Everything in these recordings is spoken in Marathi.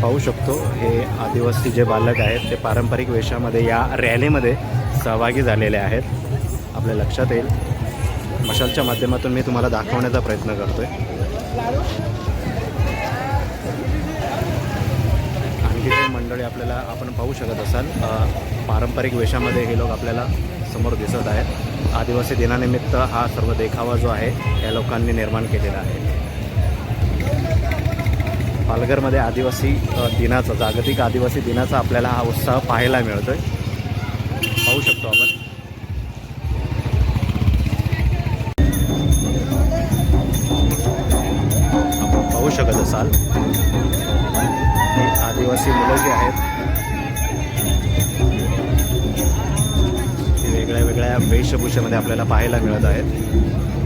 आपण पाहू शकतो. हे आदिवासी जे बालक आहेत ते पारंपरिक वेशामध्ये या रॅलीमध्ये सहभागी झालेले आहेत. आपल्या लक्षात येईल. मशालच्या माध्यमातून मी तुम्हाला दाखवण्याचा प्रयत्न करतो आणखी काही मंडळी आपल्याला आपण पाहू शकत असाल पारंपरिक वेशामध्ये हे लोक आपल्याला समोर दिसत आहेत. आदिवासी दिनानिमित्त हा सर्व देखावा जो आहे या लोकांनी निर्माण केलेला आहे. पालघरमध्ये आदिवासी दिनाचा जागतिक आदिवासी दिनाचा आपल्याला हा उत्साह पाहायला मिळतोय. पाहू शकतो आपण. आपण पाहू शकत असाल. आदिवासी मुलं जी आहेत ती वेगळ्या वेगळ्या वेशभूषेमध्ये आपल्याला पाहायला मिळत आहेत.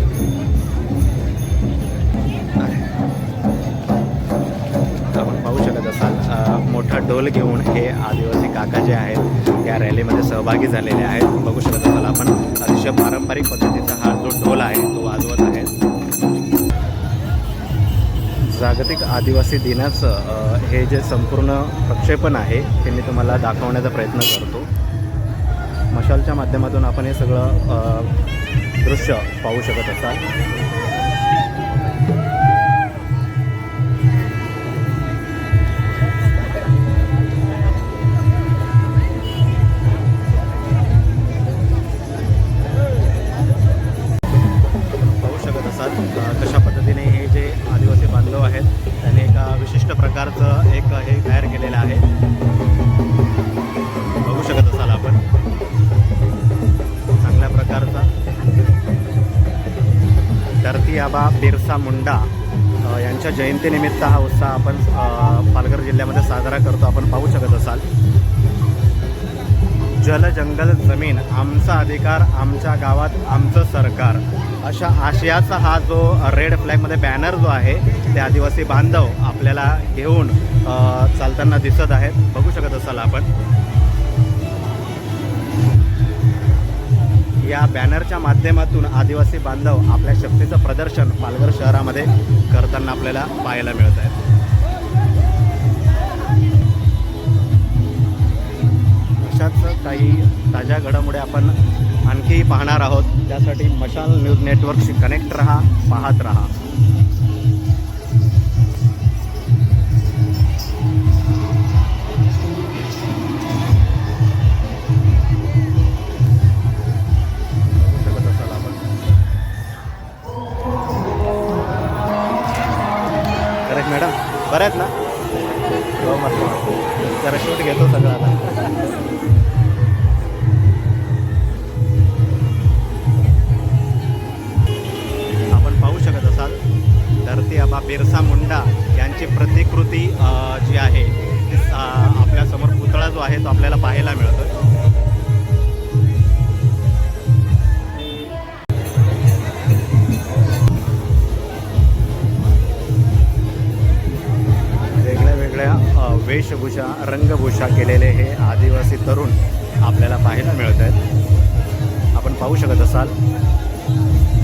ढोल घेऊन हे आदिवासी काका जे आहेत या रॅलीमध्ये सहभागी झालेले आहेत. बघू शकत असाल आपण अतिशय पारंपरिक पद्धतीचा हा जो ढोल आहे तो वाजवत आहे. जागतिक आदिवासी दिनाचं हे जे संपूर्ण प्रक्षेपण आहे ते मी तुम्हाला दाखवण्याचा प्रयत्न करतो. मशालच्या माध्यमातून आपण हे सगळं दृश्य पाहू शकत असाल. विशिष्ट प्रकारचं एक हे तयार केलेलं आहे. बघू शकत असाल आपण. चांगल्या प्रकारचा. धरती आबा बिरसा मुंडा यांच्या जयंतीनिमित्त हा उत्साह आपण पालघर जिल्ह्यामध्ये साजरा करतो. आपण पाहू शकत असाल. जल जंगल जमीन आमचा अधिकार आमच्या गावात आमचं सरकार. अशा आशयाचा हा जो रेड फ्लॅगमध्ये बॅनर जो आहे ते आदिवासी बांधव आपल्याला घेऊन चालताना दिसत आहेत. बघू शकत असाल आपण. या बॅनरच्या माध्यमातून आदिवासी बांधव आपल्या शक्तीचं प्रदर्शन पालघर शहरामध्ये करताना आपल्याला पाहायला मिळत आहे काही ताज्या घडामोडी आपण आणखी पाहणार आहोत. त्यासाठी मशाल न्यूज नेटवर्कशी कनेक्ट रहा पाहत रहा. करेक्ट मॅडम बरं आहेत ना? हो मस्त जरा शूट घेतो सगळं आता. धरती बिरसा मुंडा यांची प्रतिकृती जी आहे ती आपल्यासमोर पुतळा जो आहे तो आपल्याला पाहायला मिळतो वेगळ्या वेगळ्या वेशभूषा रंगभूषा केलेले हे आदिवासी तरुण आपल्याला पाहायला मिळत आहेत. आपण पाहू शकत असाल.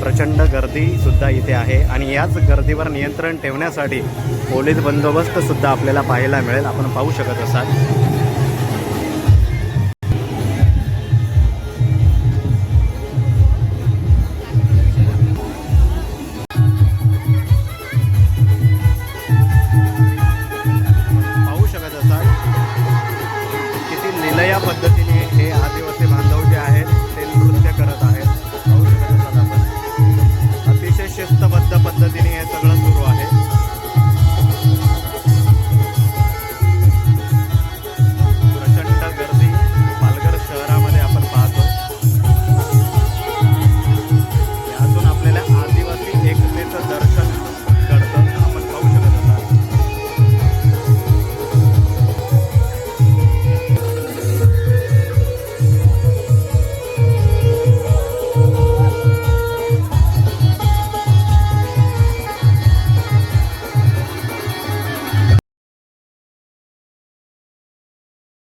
प्रचंड गर्दीसुद्धा इथे आहे. आणि याच गर्दीवर नियंत्रण ठेवण्यासाठी पोलीस बंदोबस्तसुद्धा आपल्याला पाहायला मिळेल. आपण पाहू शकत असाल.